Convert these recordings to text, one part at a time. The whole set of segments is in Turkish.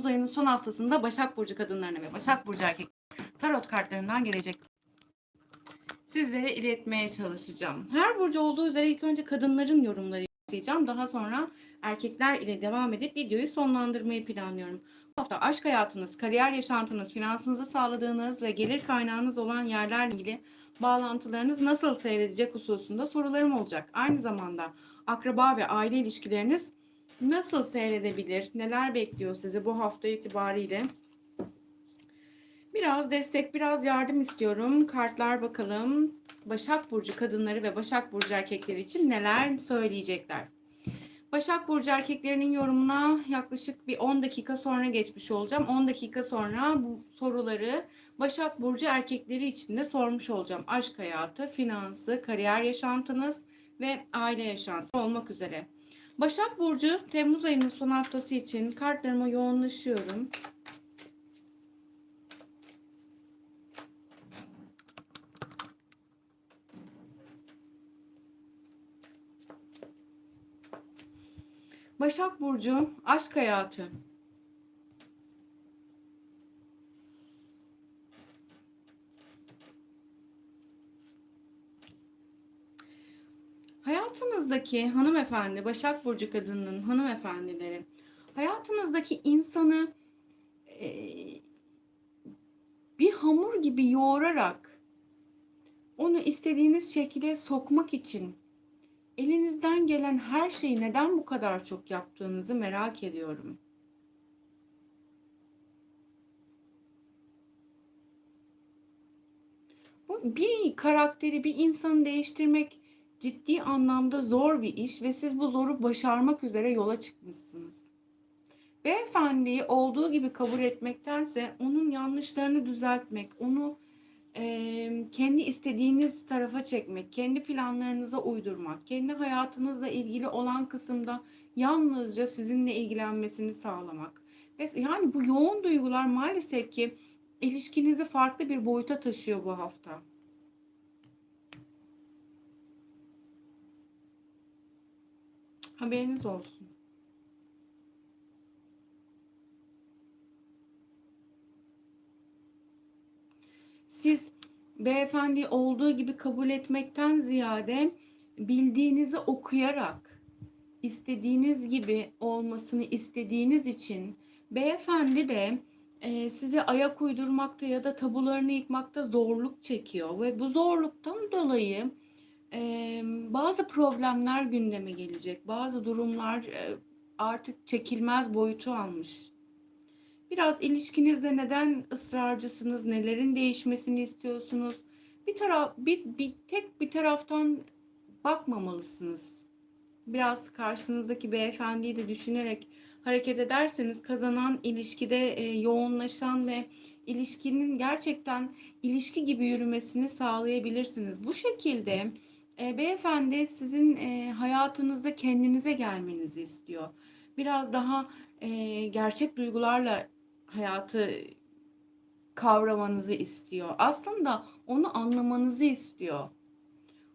Temmuz ayının son haftasında Başak Burcu kadınlarına ve Başak Burcu erkek tarot kartlarından gelecek sizlere iletmeye çalışacağım. Her burcu olduğu üzere ilk önce kadınların yorumları isteyeceğim. Daha sonra erkekler ile devam edip videoyu sonlandırmayı planlıyorum. Bu hafta aşk hayatınız, kariyer yaşantınız, finansınızı sağladığınız ve gelir kaynağınız olan yerlerle ilgili bağlantılarınız nasıl seyredecek hususunda sorularım olacak. Aynı zamanda akraba ve aile ilişkileriniz nasıl seyredebilir? Neler bekliyor sizi bu hafta itibariyle? Biraz destek, biraz yardım istiyorum. Kartlar bakalım. Başak Burcu kadınları ve Başak Burcu erkekleri için neler söyleyecekler? Başak Burcu erkeklerinin yorumuna yaklaşık bir 10 dakika sonra geçmiş olacağım. 10 dakika sonra bu soruları Başak Burcu erkekleri için de sormuş olacağım. Aşk hayatı, finansı, kariyer yaşantınız ve aile yaşantı olmak üzere. Başak Burcu Temmuz ayının son haftası için kartlarıma yoğunlaşıyorum. Başak Burcu aşk hayatı. Hayatınızdaki hanımefendi, Başak Burcu kadınının hanımefendileri, hayatınızdaki insanı e, bir hamur gibi yoğurarak onu istediğiniz şekilde sokmak için elinizden gelen her şeyi neden bu kadar çok yaptığınızı merak ediyorum. Bu bir karakteri, bir insanı değiştirmek ciddi anlamda zor bir iş ve siz bu zoru başarmak üzere yola çıkmışsınız. Beyefendiyi olduğu gibi kabul etmektense onun yanlışlarını düzeltmek, onu e, kendi istediğiniz tarafa çekmek, kendi planlarınıza uydurmak, kendi hayatınızla ilgili olan kısımda yalnızca sizinle ilgilenmesini sağlamak. Ve yani bu yoğun duygular maalesef ki ilişkinizi farklı bir boyuta taşıyor bu hafta. Haberiniz olsun. Siz beyefendi olduğu gibi kabul etmekten ziyade bildiğinizi okuyarak istediğiniz gibi olmasını istediğiniz için beyefendi de e, size ayak uydurmakta ya da tabularını yıkmakta zorluk çekiyor ve bu zorluktan dolayı e, bazı problemler gündeme gelecek. Bazı durumlar e, artık çekilmez boyutu almış. Biraz ilişkinizde neden ısrarcısınız? Nelerin değişmesini istiyorsunuz? Bir taraf bir, bir tek bir taraftan bakmamalısınız. Biraz karşınızdaki beyefendiyi de düşünerek hareket ederseniz kazanan ilişkide e, yoğunlaşan ve ilişkinin gerçekten ilişki gibi yürümesini sağlayabilirsiniz. Bu şekilde e, beyefendi sizin e, hayatınızda kendinize gelmenizi istiyor. Biraz daha e, gerçek duygularla hayatı kavramanızı istiyor. Aslında onu anlamanızı istiyor.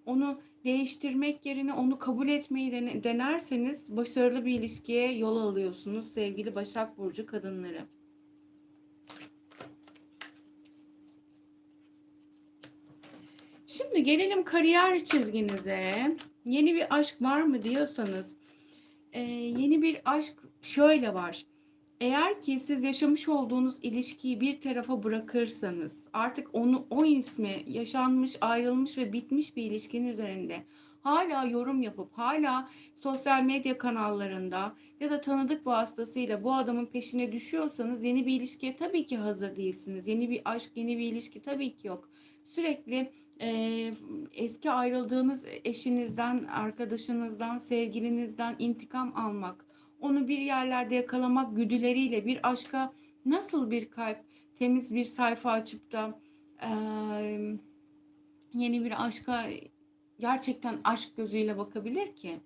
Onu değiştirmek yerine onu kabul etmeyi denerseniz başarılı bir ilişkiye yol alıyorsunuz sevgili Başak Burcu kadınları. Şimdi gelelim kariyer çizginize. Yeni bir aşk var mı diyorsanız, e, yeni bir aşk şöyle var. Eğer ki siz yaşamış olduğunuz ilişkiyi bir tarafa bırakırsanız artık onu o ismi yaşanmış, ayrılmış ve bitmiş bir ilişkinin üzerinde hala yorum yapıp hala sosyal medya kanallarında ya da tanıdık vasıtasıyla bu adamın peşine düşüyorsanız yeni bir ilişkiye tabii ki hazır değilsiniz. Yeni bir aşk, yeni bir ilişki tabii ki yok. Sürekli e, eski ayrıldığınız eşinizden, arkadaşınızdan, sevgilinizden intikam almak, onu bir yerlerde yakalamak güdüleriyle bir aşka nasıl bir kalp temiz bir sayfa açıp da e, yeni bir aşka gerçekten aşk gözüyle bakabilir ki?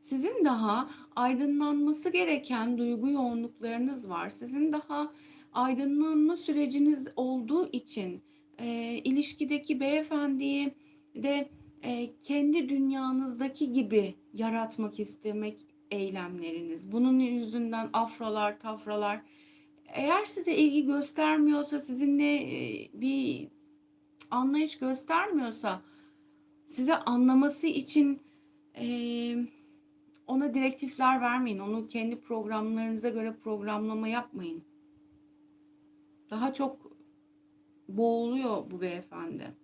Sizin daha aydınlanması gereken duygu yoğunluklarınız var. Sizin daha aydınlanma süreciniz olduğu için e, ilişkideki beyefendiyi de e, kendi dünyanızdaki gibi yaratmak istemek eylemleriniz. Bunun yüzünden afralar, tafralar. Eğer size ilgi göstermiyorsa, sizinle e, bir anlayış göstermiyorsa, size anlaması için e, ona direktifler vermeyin. Onu kendi programlarınıza göre programlama yapmayın. Daha çok boğuluyor bu beyefendi.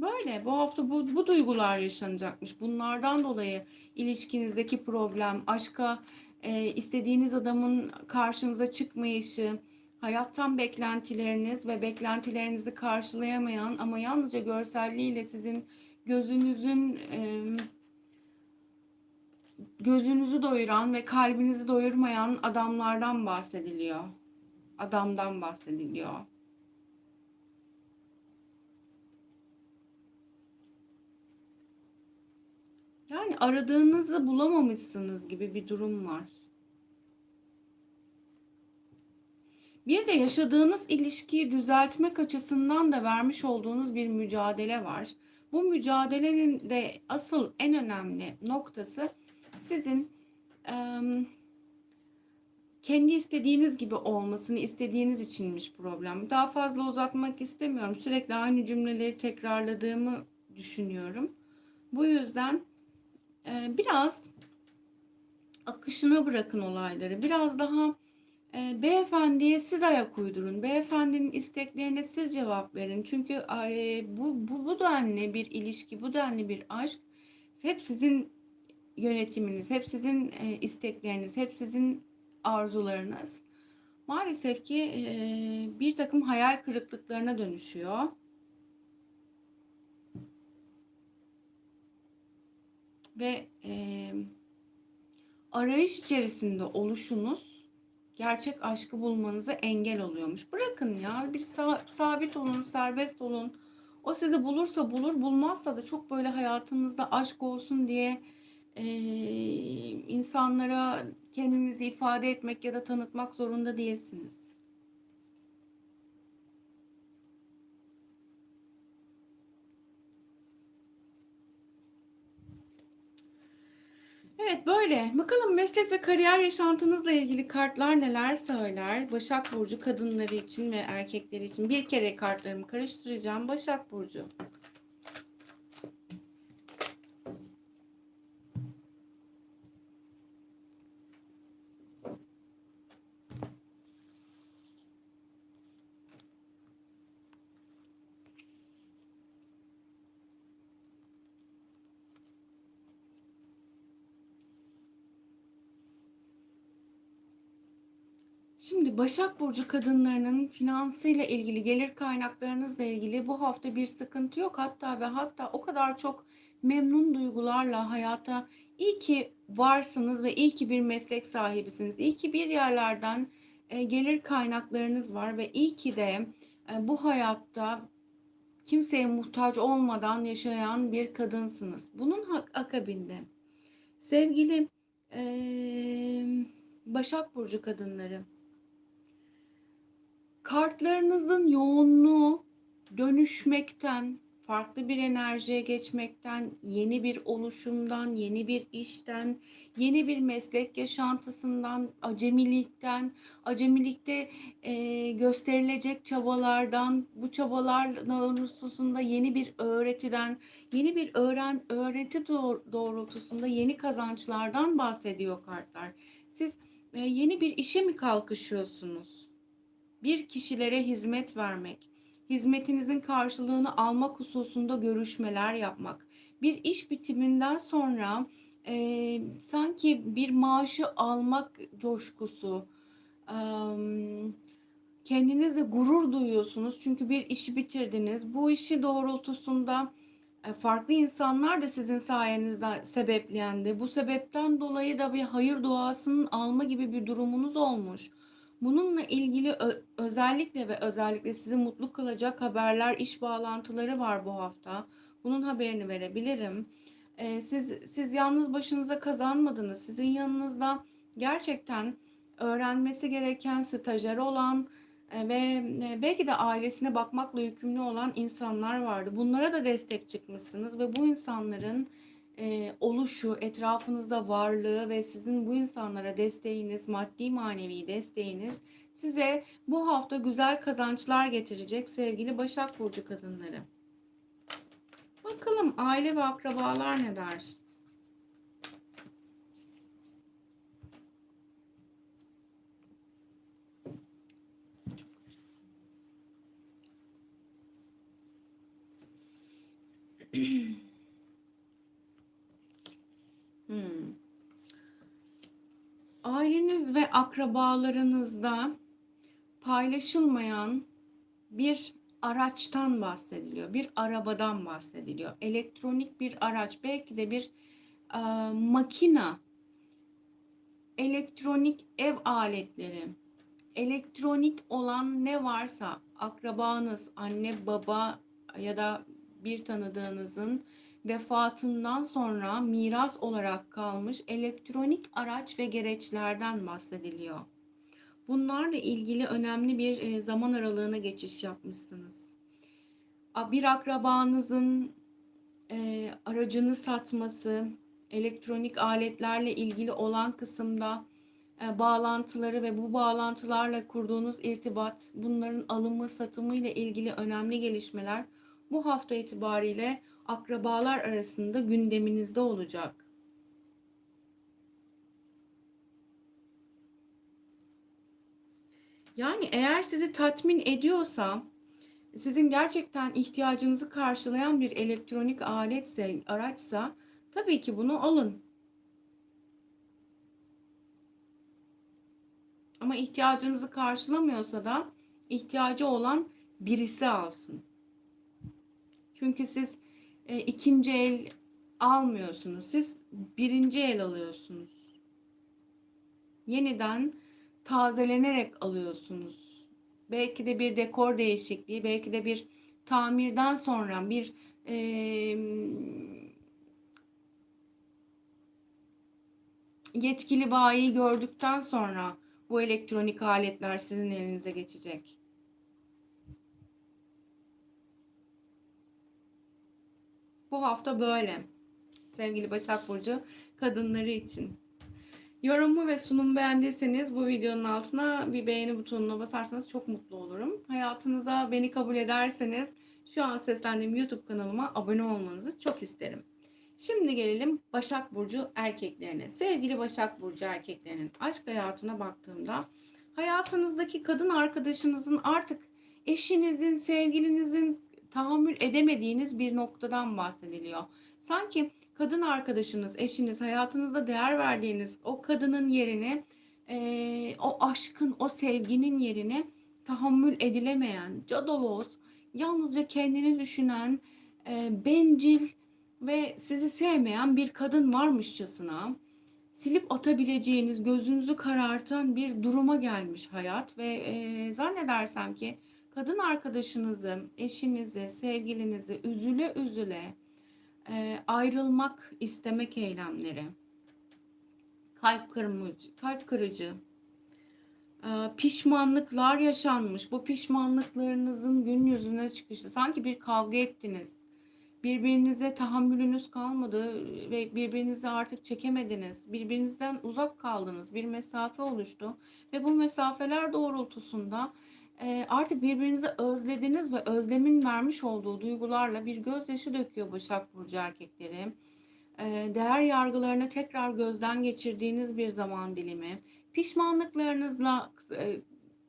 Böyle bu hafta bu, bu duygular yaşanacakmış. Bunlardan dolayı ilişkinizdeki problem, aşka e, istediğiniz adamın karşınıza çıkmayışı, hayattan beklentileriniz ve beklentilerinizi karşılayamayan ama yalnızca görselliğiyle sizin gözünüzün gözünüzü doyuran ve kalbinizi doyurmayan adamlardan bahsediliyor. Adamdan bahsediliyor. Yani aradığınızı bulamamışsınız gibi bir durum var. Bir de yaşadığınız ilişkiyi düzeltmek açısından da vermiş olduğunuz bir mücadele var. Bu mücadelenin de asıl en önemli noktası sizin eee, kendi istediğiniz gibi olmasını istediğiniz içinmiş problem. Daha fazla uzatmak istemiyorum. Sürekli aynı cümleleri tekrarladığımı düşünüyorum. Bu yüzden e, biraz akışına bırakın olayları. Biraz daha e, beyefendiye siz ayak uydurun. Beyefendinin isteklerine siz cevap verin. Çünkü e, bu, bu, bu denli bir ilişki, bu denli bir aşk hep sizin yönetiminiz, hep sizin e, istekleriniz, hep sizin arzularınız. Maalesef ki e, bir takım hayal kırıklıklarına dönüşüyor. Ve e, arayış içerisinde oluşunuz gerçek aşkı bulmanıza engel oluyormuş. Bırakın ya bir sa- sabit olun, serbest olun. O sizi bulursa bulur, bulmazsa da çok böyle hayatınızda aşk olsun diye e, insanlara kendinizi ifade etmek ya da tanıtmak zorunda değilsiniz. Evet böyle. Bakalım meslek ve kariyer yaşantınızla ilgili kartlar neler söyler? Başak Burcu kadınları için ve erkekleri için bir kere kartlarımı karıştıracağım. Başak Burcu. Şimdi Başak Burcu kadınlarının finansıyla ilgili, gelir kaynaklarınızla ilgili bu hafta bir sıkıntı yok. Hatta ve hatta o kadar çok memnun duygularla hayata iyi ki varsınız ve iyi ki bir meslek sahibisiniz. İyi ki bir yerlerden e, gelir kaynaklarınız var ve iyi ki de e, bu hayatta kimseye muhtaç olmadan yaşayan bir kadınsınız. Bunun akabinde sevgili e, Başak Burcu kadınları kartlarınızın yoğunluğu dönüşmekten, farklı bir enerjiye geçmekten, yeni bir oluşumdan, yeni bir işten, yeni bir meslek yaşantısından, acemilikten, acemilikte e, gösterilecek çabalardan, bu çabalar doğrultusunda yeni bir öğretiden, yeni bir öğren öğreti doğrultusunda yeni kazançlardan bahsediyor kartlar. Siz e, yeni bir işe mi kalkışıyorsunuz? Bir kişilere hizmet vermek, hizmetinizin karşılığını almak hususunda görüşmeler yapmak, bir iş bitiminden sonra e, sanki bir maaşı almak coşkusu, e, kendinizle gurur duyuyorsunuz çünkü bir işi bitirdiniz. Bu işi doğrultusunda farklı insanlar da sizin sayenizde sebeplendi. Bu sebepten dolayı da bir hayır duasının alma gibi bir durumunuz olmuş. Bununla ilgili özellikle ve özellikle sizi mutlu kılacak haberler, iş bağlantıları var bu hafta. Bunun haberini verebilirim. Ee, siz siz yalnız başınıza kazanmadınız. Sizin yanınızda gerçekten öğrenmesi gereken stajyer olan e, ve e, belki de ailesine bakmakla yükümlü olan insanlar vardı. Bunlara da destek çıkmışsınız ve bu insanların e, oluşu, etrafınızda varlığı ve sizin bu insanlara desteğiniz, maddi manevi desteğiniz size bu hafta güzel kazançlar getirecek sevgili Başak Burcu kadınları. Bakalım aile ve akrabalar ne der? Hmm. Aileniz ve akrabalarınızda paylaşılmayan bir araçtan bahsediliyor. Bir arabadan bahsediliyor. Elektronik bir araç, belki de bir e, makina, elektronik ev aletleri, elektronik olan ne varsa akrabanız, anne, baba ya da bir tanıdığınızın vefatından sonra miras olarak kalmış elektronik araç ve gereçlerden bahsediliyor. Bunlarla ilgili önemli bir e, zaman aralığına geçiş yapmışsınız. Bir akrabanızın e, aracını satması, elektronik aletlerle ilgili olan kısımda e, bağlantıları ve bu bağlantılarla kurduğunuz irtibat, bunların alımı, satımı ile ilgili önemli gelişmeler bu hafta itibariyle akrabalar arasında gündeminizde olacak. Yani eğer sizi tatmin ediyorsa, sizin gerçekten ihtiyacınızı karşılayan bir elektronik aletse, araçsa tabii ki bunu alın. Ama ihtiyacınızı karşılamıyorsa da ihtiyacı olan birisi alsın. Çünkü siz e, ikinci el almıyorsunuz. Siz birinci el alıyorsunuz. Yeniden tazelenerek alıyorsunuz. Belki de bir dekor değişikliği, belki de bir tamirden sonra bir e, yetkili bayi gördükten sonra bu elektronik aletler sizin elinize geçecek. Bu hafta böyle. Sevgili Başak Burcu kadınları için. Yorumu ve sunum beğendiyseniz bu videonun altına bir beğeni butonuna basarsanız çok mutlu olurum. Hayatınıza beni kabul ederseniz şu an seslendiğim YouTube kanalıma abone olmanızı çok isterim. Şimdi gelelim Başak Burcu erkeklerine. Sevgili Başak Burcu erkeklerinin aşk hayatına baktığımda hayatınızdaki kadın arkadaşınızın artık eşinizin, sevgilinizin tahammül edemediğiniz bir noktadan bahsediliyor. Sanki kadın arkadaşınız, eşiniz, hayatınızda değer verdiğiniz o kadının yerini, e, o aşkın, o sevginin yerini tahammül edilemeyen, cadaloz, yalnızca kendini düşünen, e, bencil ve sizi sevmeyen bir kadın varmışçasına silip atabileceğiniz, gözünüzü karartan bir duruma gelmiş hayat ve e, zannedersem ki kadın arkadaşınızı, eşinizi, sevgilinizi üzüle üzüle e, ayrılmak istemek eylemleri, kalp kırmıcı, kalp kırıcı, e, pişmanlıklar yaşanmış. Bu pişmanlıklarınızın gün yüzüne çıkışı. Sanki bir kavga ettiniz. Birbirinize tahammülünüz kalmadı ve birbirinizi artık çekemediniz. Birbirinizden uzak kaldınız. Bir mesafe oluştu ve bu mesafeler doğrultusunda artık birbirinizi özlediniz ve özlemin vermiş olduğu duygularla bir gözyaşı döküyor Başak Burcu erkekleri. Değer yargılarını tekrar gözden geçirdiğiniz bir zaman dilimi. Pişmanlıklarınızla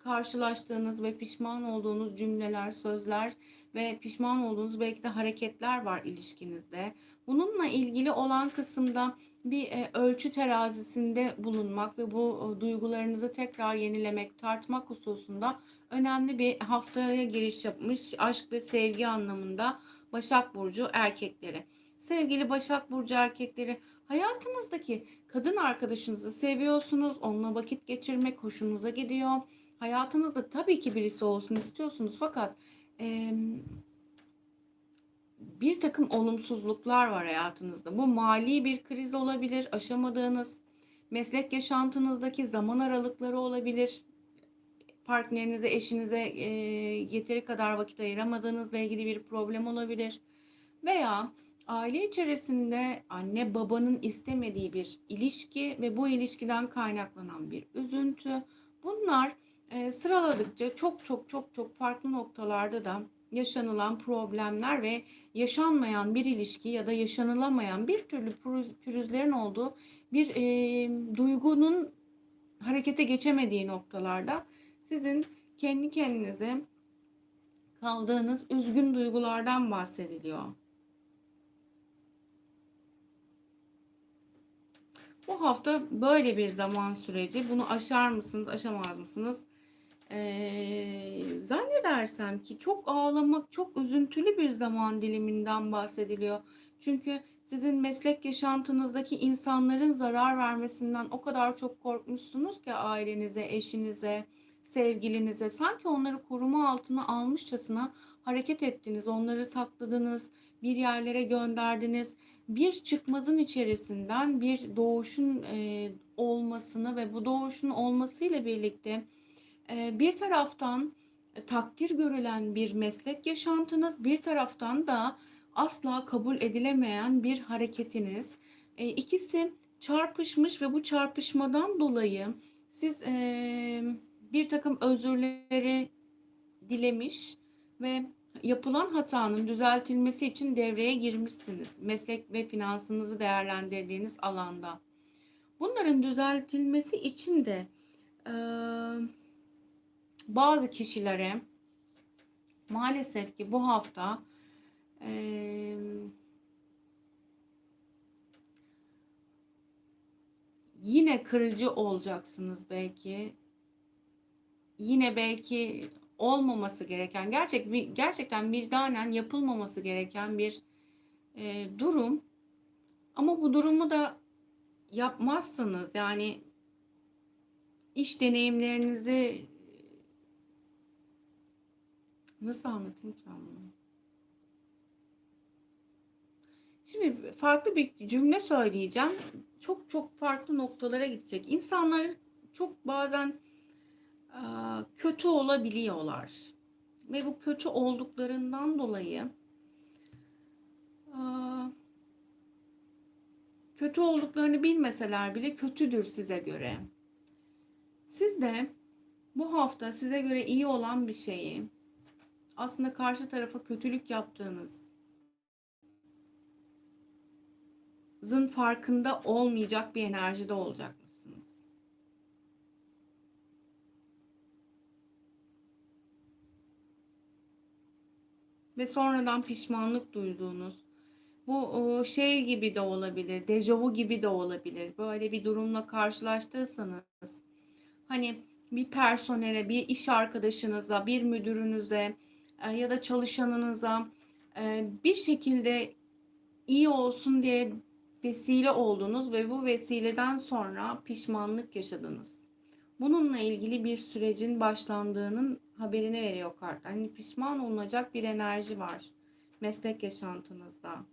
karşılaştığınız ve pişman olduğunuz cümleler, sözler ve pişman olduğunuz belki de hareketler var ilişkinizde. Bununla ilgili olan kısımda bir e, ölçü terazisinde bulunmak ve bu e, duygularınızı tekrar yenilemek, tartmak hususunda önemli bir haftaya giriş yapmış aşk ve sevgi anlamında Başak Burcu erkekleri. Sevgili Başak Burcu erkekleri hayatınızdaki kadın arkadaşınızı seviyorsunuz. Onunla vakit geçirmek hoşunuza gidiyor. Hayatınızda tabii ki birisi olsun istiyorsunuz fakat e, bir takım olumsuzluklar var hayatınızda. Bu mali bir kriz olabilir, aşamadığınız meslek yaşantınızdaki zaman aralıkları olabilir. Partnerinize, eşinize e, yeteri kadar vakit ayıramadığınızla ilgili bir problem olabilir. Veya aile içerisinde anne babanın istemediği bir ilişki ve bu ilişkiden kaynaklanan bir üzüntü. Bunlar e, sıraladıkça çok çok çok çok farklı noktalarda da yaşanılan problemler ve yaşanmayan bir ilişki ya da yaşanılamayan bir türlü pürüz, pürüzlerin olduğu bir e, duygunun harekete geçemediği noktalarda sizin kendi kendinize kaldığınız üzgün duygulardan bahsediliyor. Bu hafta böyle bir zaman süreci. Bunu aşar mısınız, aşamaz mısınız? Ee, zannedersem ki çok ağlamak, çok üzüntülü bir zaman diliminden bahsediliyor. Çünkü sizin meslek yaşantınızdaki insanların zarar vermesinden o kadar çok korkmuşsunuz ki ailenize, eşinize, sevgilinize. Sanki onları koruma altına almışçasına hareket ettiniz, onları sakladınız, bir yerlere gönderdiniz. Bir çıkmazın içerisinden bir doğuşun e, olmasını ve bu doğuşun olmasıyla birlikte e, bir taraftan e, takdir görülen bir meslek yaşantınız, bir taraftan da asla kabul edilemeyen bir hareketiniz. E, ikisi çarpışmış ve bu çarpışmadan dolayı siz e, bir takım özürleri dilemiş ve yapılan hatanın düzeltilmesi için devreye girmişsiniz. Meslek ve finansınızı değerlendirdiğiniz alanda. Bunların düzeltilmesi için de e, bazı kişilere maalesef ki bu hafta e, yine kırıcı olacaksınız belki. Yine belki olmaması gereken, gerçek gerçekten vicdanen yapılmaması gereken bir e, durum. Ama bu durumu da yapmazsanız yani iş deneyimlerinizi nasıl anlatayım ki bunu? Şimdi farklı bir cümle söyleyeceğim. Çok çok farklı noktalara gidecek. İnsanlar çok bazen kötü olabiliyorlar. Ve bu kötü olduklarından dolayı kötü olduklarını bilmeseler bile kötüdür size göre. Siz de bu hafta size göre iyi olan bir şeyi aslında karşı tarafa kötülük yaptığınız zın farkında olmayacak bir enerjide olacak mısınız? Ve sonradan pişmanlık duyduğunuz bu şey gibi de olabilir, dejavu gibi de olabilir. Böyle bir durumla karşılaştıysanız hani bir personele, bir iş arkadaşınıza, bir müdürünüze e, ya da çalışanınıza e, bir şekilde iyi olsun diye vesile oldunuz ve bu vesileden sonra pişmanlık yaşadınız. Bununla ilgili bir sürecin başlandığının haberini veriyor kart. Hani pişman olunacak bir enerji var meslek yaşantınızda.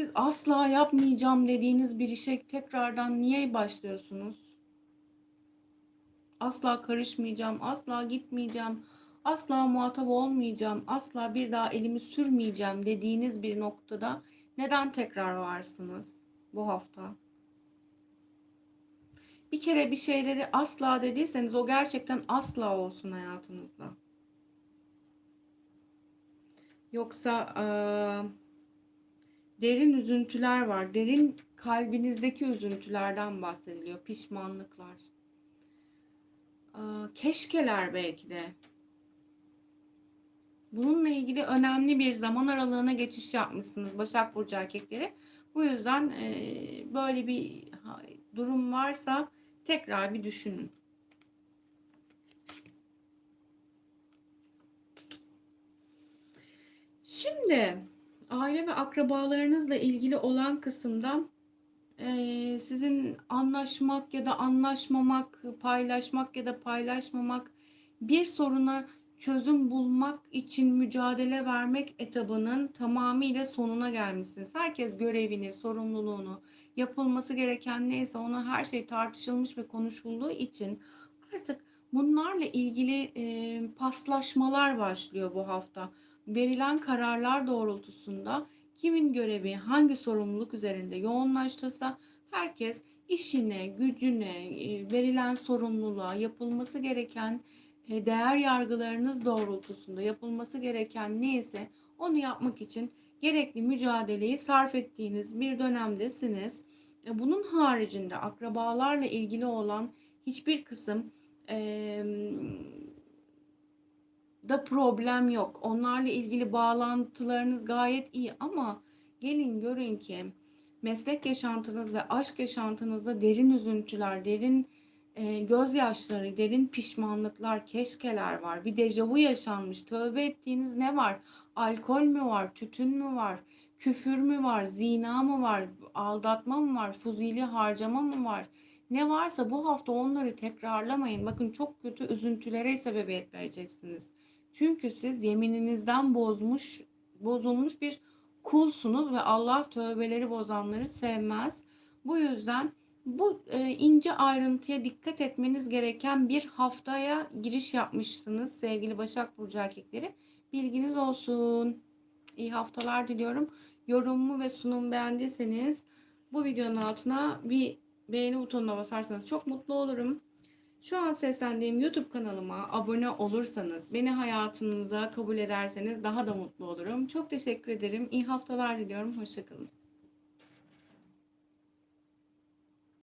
Siz asla yapmayacağım dediğiniz bir işe tekrardan niye başlıyorsunuz? Asla karışmayacağım, asla gitmeyeceğim, asla muhatap olmayacağım, asla bir daha elimi sürmeyeceğim dediğiniz bir noktada neden tekrar varsınız bu hafta? Bir kere bir şeyleri asla dediyseniz o gerçekten asla olsun hayatınızda. Yoksa e, derin üzüntüler var. Derin kalbinizdeki üzüntülerden bahsediliyor. Pişmanlıklar. Keşkeler belki de. Bununla ilgili önemli bir zaman aralığına geçiş yapmışsınız Başak Burcu erkekleri. Bu yüzden e, böyle bir durum varsa tekrar bir düşünün. Şimdi aile ve akrabalarınızla ilgili olan kısımda eee, sizin anlaşmak ya da anlaşmamak, paylaşmak ya da paylaşmamak, bir soruna çözüm bulmak için mücadele vermek etabının tamamıyla sonuna gelmişsiniz. Herkes görevini, sorumluluğunu, yapılması gereken neyse ona her şey tartışılmış ve konuşulduğu için artık bunlarla ilgili eee, paslaşmalar başlıyor bu hafta. Verilen kararlar doğrultusunda kimin görevi hangi sorumluluk üzerinde yoğunlaştıysa herkes işine, gücüne, e, verilen sorumluluğa, yapılması gereken e, değer yargılarınız doğrultusunda yapılması gereken neyse onu yapmak için gerekli mücadeleyi sarf ettiğiniz bir dönemdesiniz. E, Bunun haricinde akrabalarla ilgili olan hiçbir kısım da problem yok. Onlarla ilgili bağlantılarınız gayet iyi ama gelin görün ki meslek yaşantınız ve aşk yaşantınızda derin üzüntüler, derin e, gözyaşları, derin pişmanlıklar, keşkeler var. Bir dejavu yaşanmış. Tövbe ettiğiniz ne var? Alkol mü var? Tütün mü var? Küfür mü var? Zina mı var? Aldatma mı var? Fuzili harcama mı var? Ne varsa bu hafta onları tekrarlamayın. Bakın çok kötü üzüntülere sebebiyet vereceksiniz. Çünkü siz yemininizden bozmuş, bozulmuş bir kulsunuz ve Allah tövbeleri bozanları sevmez. Bu yüzden bu e, ince ayrıntıya dikkat etmeniz gereken bir haftaya giriş yapmışsınız sevgili Başak Burcu erkekleri. Bilginiz olsun. İyi haftalar diliyorum. Yorumumu ve sunumu beğendiyseniz bu videonun altına bir beğeni butonuna basarsanız çok mutlu olurum. Şu an seslendiğim YouTube kanalıma abone olursanız, beni hayatınıza kabul ederseniz daha da mutlu olurum. Çok teşekkür ederim. İyi haftalar diliyorum. Hoşçakalın.